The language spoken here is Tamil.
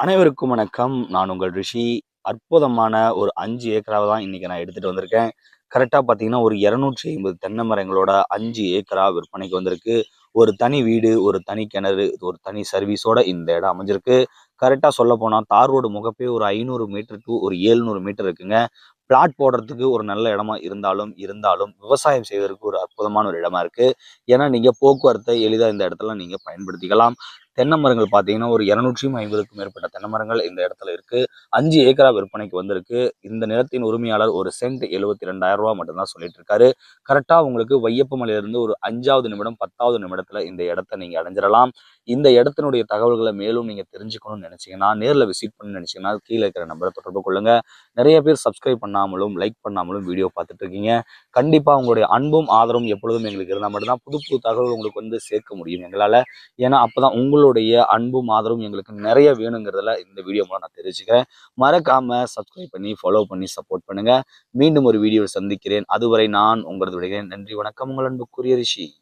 அனைவருக்கும் வணக்கம். நான் உங்கள் ரிஷி. அற்புதமான ஒரு அஞ்சு ஏக்கராவை தான் இன்னைக்கு நான் எடுத்துட்டு வந்திருக்கேன். கரெக்டாக பார்த்தீங்கன்னா ஒரு இரநூற்றி ஐம்பது தென்னை மரங்களோட அஞ்சு ஏக்கரா விற்பனைக்கு வந்திருக்கு. ஒரு தனி வீடு ஒரு தனி கிணறு ஒரு தனி சர்வீஸோட இந்த இடம் அமைஞ்சிருக்கு. கரெக்டாக சொல்ல போனால் தார் ரோடு முகப்பே ஒரு ஐநூறு மீட்டர் டு ஒரு ஏழ்நூறு மீட்டர் இருக்குங்க. பிளாட் போடுறதுக்கு ஒரு நல்ல இடமா இருந்தாலும் இருந்தாலும் விவசாயம் செய்வதற்கு ஒரு அற்புதமான ஒரு இடமா இருக்கு. ஏன்னா நீங்க போக்குவரத்தை எளிதாக இந்த இடத்துல நீங்க பயன்படுத்திக்கலாம். தென்னை மரங்கள் பார்த்தீங்கன்னா ஒரு இரநூற்றியும் ஐம்பதுக்கும் மேற்பட்ட தென்னை மரங்கள் இந்த இடத்துல இருக்கு. அஞ்சு ஏக்கரா விற்பனைக்கு வந்திருக்கு. இந்த நிலத்தின் உரிமையாளர் ஒரு சென்ட் எழுபத்தி ரெண்டாயிரம் ரூபா மட்டும்தான் சொல்லிட்டு இருக்காரு. கரெக்டா உங்களுக்கு வையப்பமலையிலிருந்து ஒரு அஞ்சாவது நிமிடம் பத்தாவது நிமிடத்துல இந்த இடத்த நீங்க அடைஞ்சிடலாம். இந்த இடத்தினுடைய தகவல்களை மேலும் நீங்க தெரிஞ்சுக்கணும்னு நினைச்சீங்கன்னா நேரில் விசிட் பண்ணணும்னு நினைச்சீங்கன்னா கீழே இருக்கிற நம்பரை தொடர்பு கொள்ளுங்க. நிறைய பேர் சப்ஸ்கிரைப் பண்ணாமலும் லைக் பண்ணாமலும் வீடியோ பார்த்துட்டு இருக்கீங்க கண்டிப்பாக உங்களுடைய அன்பும் ஆதரவும் எப்பொழுதும் எங்களுக்கு இருந்தால் மட்டும்தான் புது புது தகவல் உங்களுக்கு வந்து சேர்க்க முடியும். எங்களால் ஏன்னா அப்பதான் உங்களுடைய அன்பும் ஆதரவும் எங்களுக்கு நிறைய வேணுங்கிறதுல இந்த வீடியோ மூலம் நான் தெரிவிச்சுக்கிறேன். மறக்காம சப்ஸ்கிரைப் பண்ணி ஃபாலோ பண்ணி சப்போர்ட் பண்ணுங்கள் மீண்டும் ஒரு வீடியோவில் சந்திக்கிறேன். அதுவரை நான் உங்களது விடுகிறேன் நன்றி வணக்கம். உங்கள் அன்புக்குரிய ரிஷி.